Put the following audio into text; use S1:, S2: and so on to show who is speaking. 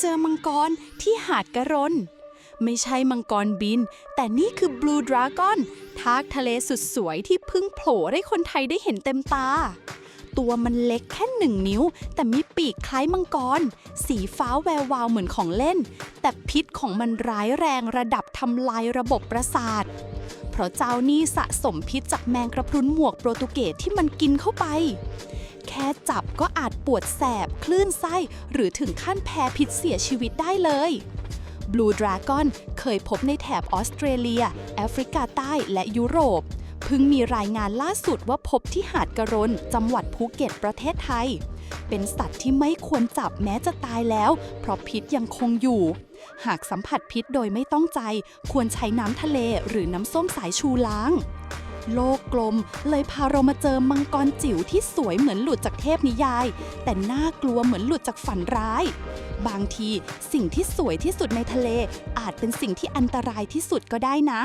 S1: เจอมังกรที่หาดกระรน ไม่ใช่มังกรบิน แต่นี่คือบลูดราก้อนทากทะเลสุดสวยที่เพิ่งโผล่ให้คนไทยได้เห็นเต็มตา ตัวมันเล็กแค่หนึ่งนิ้ว แต่มีปีกคล้ายมังกร สีฟ้าแวววาวเหมือนของเล่น แต่พิษของมันร้ายแรงระดับทำลายระบบประสาทเพราะเจ้านี่สะสมพิษจากแมงกระพรุนหมวกโปรตุเกสที่มันกินเข้าไป แค่จับก็อาจปวดแสบ คลื่นไส้ หรือถึงขั้นแพ้พิษเสียชีวิตได้เลยบลูดราก้อนเคยพบในแถบออสเตรเลีย แอฟริกาใต้และยุโรป เพิ่งมีรายงานล่าสุดว่าพบที่หาดกระรนจังหวัดภูเก็ตประเทศไทย เป็นสัตว์ที่ไม่ควรจับแม้จะตายแล้ว เพราะพิษยังคงอยู่ หากสัมผัสพิษโดยไม่ต้องใจ ควรใช้น้ำทะเลหรือน้ำส้มสายชูล้าง โลกกลม เลยพาเรามาเจอมังกรจิ๋วที่สวยเหมือนหลุดจากเทพนิยาย แต่น่ากลัวเหมือนหลุดจากฝันร้าย บางทีสิ่งที่สวยที่สุดในทะเล อาจเป็นสิ่งที่อันตรายที่สุดก็ได้นะ